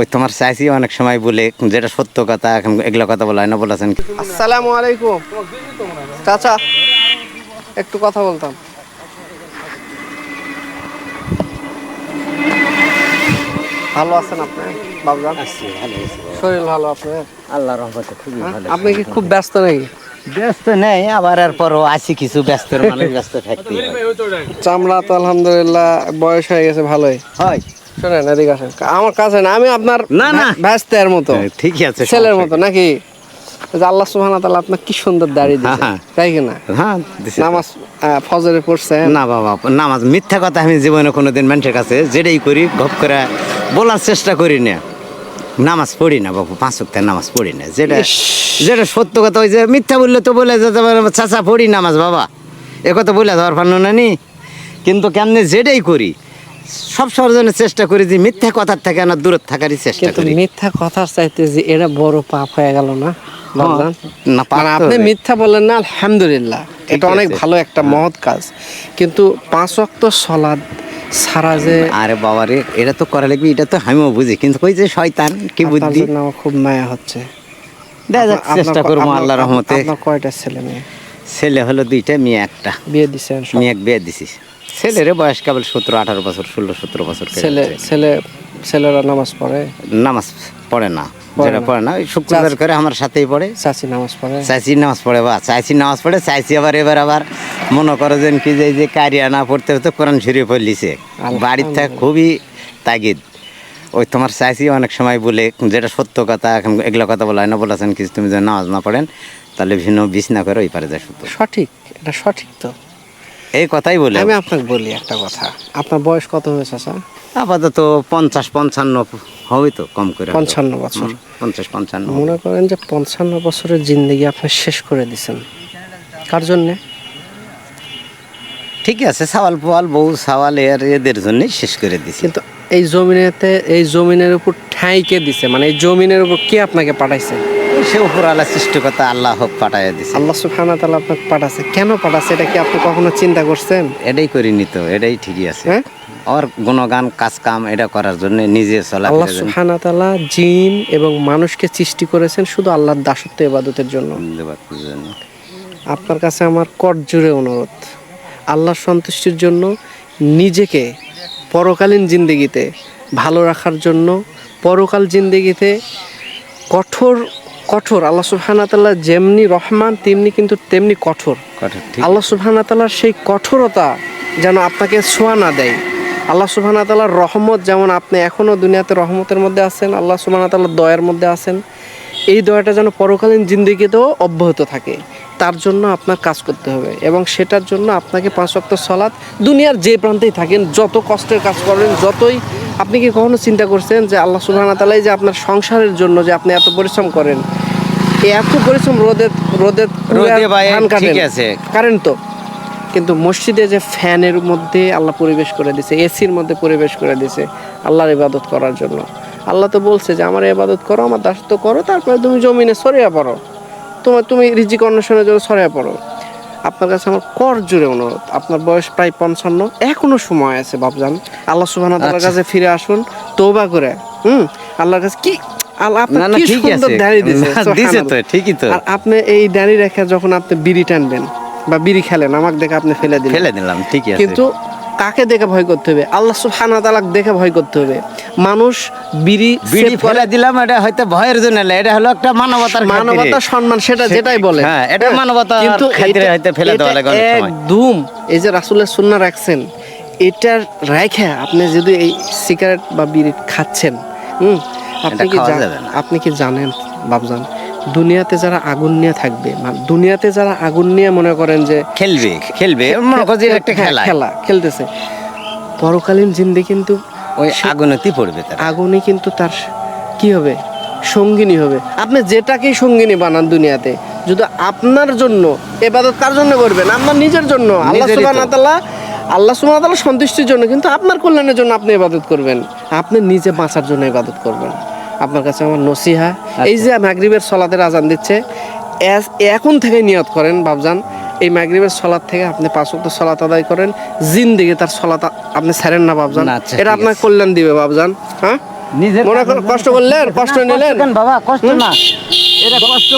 ওই তোমার চাইছি অনেক সময় বলে যেটা সত্য কথা এখন এগুলো কথা বলা হয় না বলেছেন? আসসালামু আলাইকুম। চাচা একটু কথা বলতাম। ভালো আছেন আপনি বাবজান? শরীর ভালো আপনার? আল্লাহ রহমতে খুবই ভালো আপনি কি খুব ব্যস্ত নাকি? ব্যস্ত নেই আবার আর পরও আছি কিছু ব্যস্ত মানুষ ব্যস্ত থাকতে চামড়া তো আলহামদুলিল্লাহ বয়স হয়ে গেছে ভালোই। হয়। শোনেন এদিকে আসেন। আমার কাছে না আমি আপনার না, না। ব্যস্তের মতো। হ্যাঁ, ঠিকই আছে ছেলের মতো নাকি? আল্লাহ সুবহানাহু ওয়া তাআলা আপনার কি সুন্দর দাড়ি দিয়েছে হ্যাঁ। তাই কি না? হ্যাঁ নামাজ ফজরে পড়ছেন। না বাবা নামাজ মিথ্যা কথা আমি জীবনে কোনোদিন মানুষের কাছে যেটাই করি গপ করে বলার চেষ্টা করি না। নামাজ পড়ি না বাবু পাঁচ সপ্তাহে নামাজ পড়ি না। যেটা যেটা সত্য কথা ওই যে মিথ্যা বললে তো বলে যেতে পারে চাচা পড়ি নামাজ বাবা। এ কথা বলে ধর পারল না নি। কিন্তু কেমনে যেটাই করি সব চেষ্টা করি যে মিথ্যা কথার থেকে না দূরে থাকারই চেষ্টা করি। মিথ্যা কথার চাইতে যে এটা বড় পাপ হয়ে গেল না না, মানে তো আপনি। মিথ্যা বললেন না আলহামদুলিল্লাহ। এটা অনেক ভালো একটা মহৎ কাজ। কিন্তু পাঁচ সলাদ সারা যে আরে বাবারে এটা তো করা লাগবে এটা তো আমিও বুঝি। কিন্তু ওই যে শয়তান কি বুদ্ধি? আমার খুব মায়া হচ্ছে। দেখা যাক চেষ্টা করব আল্লাহ রহমতে। আপনার কয়টা ছেলে মেয়ে? ছেলে হলো দুইটা মেয়ে একটা। বিয়ে দিছেন মেয়ে এক বিয়ে দিছি। ছেলের বয়স কেবল সতেরো আঠারো বছর ষোলো সতেরো বছর ছেলে ছেলে। ছেলেরা নামাজ পড়ে? নামাজ পড়ে না না। পড়ে না শুক্রবার করে আমার সাথেই পড়ে। চাচি নামাজ পড়ে? নামাজ পড়ে বা নামাজ পড়ে আবার এবার আবার মনে করো যেন কি যে যে কারিয়া না পড়তে তো কোরআন শরীফ পড়লিছে। বাড়ির থেকে খুবই তাগিদ। ওই তোমার চাইছি অনেক সময় বলে যেটা সত্য কথা এখন এগুলো কথা বলা হয় না বলেছেন কিছু তুমি যদি নামাজ না পড়েন তাহলে ভিন্ন বিষ না করে ওই পারে যায় সত্য। সঠিক এটা সঠিক তো। এই কথাই বলি। আমি আপনাকে বলি একটা কথা। আপনার বয়স কত হয়েছে চাচা আপাতত পঞ্চাশ পঞ্চান্ন হবে তো কম করে। পঞ্চান্ন বছর। পঞ্চাশ পঞ্চান্ন মনে করেন যে পঞ্চান্ন বছরের জিন্দগি আপনি শেষ করে দিছেন। কার জন্যে? ঠিকই আছে সাওয়াল পোয়াল বউ সাওয়াল এর এদের জন্যই শেষ করে দিছি। কিন্তু এই জমিনেতে এই জমিনের উপর ঠাঁই কে দিছে। মানে এই জমিনের উপর কে আপনাকে পাঠাইছে? সে উপর আল্লাহ সৃষ্টিকতা আল্লাহ পাঠাইয়া দিছে। আল্লাহ সুবহানাহু ওয়া তাআলা আপনাকে পাঠাচ্ছে কেন পাঠাচ্ছে এটা কি আপনি কখনো চিন্তা করছেন? এটাই করিনি তো এটাই ঠিকই আছে। হ্যাঁ? ওর গুণগান কাজ কাম এটা করার জন্য নিজে চলা আল্লাহ সুবহানাহু ওয়া তাআলা জিন এবং মানুষকে সৃষ্টি করেছেন শুধু আল্লাহর দাসত্ব ইবাদতের জন্য। জন্য আপনার কাছে আমার কর জুড়ে অনুরোধ। আল্লাহর সন্তুষ্টির জন্য নিজেকে পরকালীন জিন্দেগিতে ভালো রাখার জন্য পরকাল জিন্দেগিতে কঠোর কঠোর। আল্লাহ সুবহানাহু ওয়া যেমনি রহমান তেমনি কিন্তু তেমনি কঠোর। আল্লাহ সুবহানাহু সেই কঠোরতা যেন আপনাকে ছোঁয়া না দেয়। আল্লাহ তাআলার রহমত যেমন আপনি এখনও দুনিয়াতে রহমতের মধ্যে আছেন আল্লাহ তাআলার দয়ার মধ্যে আছেন এই দয়াটা যেন পরকালীন জিন্দিগিতেও অব্যাহত থাকে। তার জন্য আপনার কাজ করতে হবে এবং সেটার জন্য আপনাকে পাঁচ ওয়াক্ত সলাৎ দুনিয়ার যে প্রান্তেই থাকেন যত কষ্টের কাজ করেন যতই আপনি কি কখনো চিন্তা করছেন যে আল্লাহ তাআলা এই যে আপনার সংসারের জন্য যে আপনি এত পরিশ্রম করেন? এত পরিশ্রম রোদে রোদে। ঠিক আছে। কারেন্ট তো। কিন্তু মসজিদে যে ফ্যানের মধ্যে আল্লাহ পরিবেশ করে দিছে এসির মধ্যে পরিবেশ করে দিছে আল্লাহর ইবাদত করার জন্য। আল্লাহ তো বলছে যে আমার ইবাদত করো আমার দাসত্ব করো তারপরে তুমি জমিনে সরিয়ে পড়ো। তোমার তুমি রিজিক অন্বেষণের জন্য সরিয়ে পড়ো। আপনার কাছে আমার কর জুড়ে অনুরোধ। আপনার বয়স প্রায় পঞ্চান্ন। এখনও সময় আছে বাবজান আল্লাহ সুবহানাহু ওয়া তাআলার আচ্ছা। কাছে ফিরে আসুন তোবা করে হুম? আল্লাহর কাছে কি ঠিক আপনি এই দাঁড়িয়ে রেখে যখন আপনি বিড়ি টানবেন বা বিড়ি খেলেন আমাকে দেখে আপনি ফেলে দিলেন। ফেলে দিলাম ঠিকই আছে। কিন্তু কাকে দেখে ভয় করতে হবে আল্লাহ সুবহানাহু ওয়া তাআলা দেখে ভয় করতে হবে মানুষ বিড়ি বিড়ি ফেলে দিলাম এটা হয়তো ভয়ের জন্য না এটা হলো একটা মানবতার। মানবতা সম্মান সেটা যেটাই বলে হ্যাঁ, এটা মানবতার কিন্তু খাতিরে হয়তো ফেলে দেওয়া লাগে। একদম এই যে রাসূলের সুন্নাহ রাখছেন এটার রেখে আপনি যদি এই সিগারেট বা বিড়ি খাচ্ছেন হুম আপনি কি। আপনি কি জানেন বাবজান দুনিয়াতে যারা আগুন নিয়ে থাকবে দুনিয়াতে যারা আগুন নিয়ে মনে করেন যে খেলবে খেলবে মনে করো যে একটা হ্যাঁ, খেলা। খেলা খেলতেছে। পরকালীন জিন্দে কিন্তু ওই আগুনেতেই পড়বে তারা। আগুনই কিন্তু তার কি হবে? সঙ্গিনী হবে। আপনি যেটাকেই সঙ্গিনী বানান দুনিয়াতে যদি আপনার জন্য এবাদত কার জন্য করবেন? আপনার নিজের জন্য। আল্লাহ। সুবহানাহু ওয়া তাআলা আল্লাহ সুবহানাহু ওয়া তাআলা সন্তুষ্টির জন্য কিন্তু আপনার কল্যাণের জন্য আপনি ইবাদত করবেন। আপনি নিজে বাঁচার জন্য ইবাদত করবেন। আপনার কাছে আমার নসিহা। এই যে মাগরিবের সলাতের আজান দিচ্ছে এখন থেকে নিয়ত করেন বাবজান এই মাগরিবের সলাদ থেকে আপনি পাঁচ ওয়াক্ত সলাত আদায় করেন জিন্দিগি তার সলাত আপনি ছাড়েন না বাবজান আচ্ছা, এটা আপনার কল্যাণ দিবে বাবজান হ্যাঁ? মনে কষ্ট করলেন কষ্ট নিলেন। বাবা কষ্ট না। এটা কষ্ট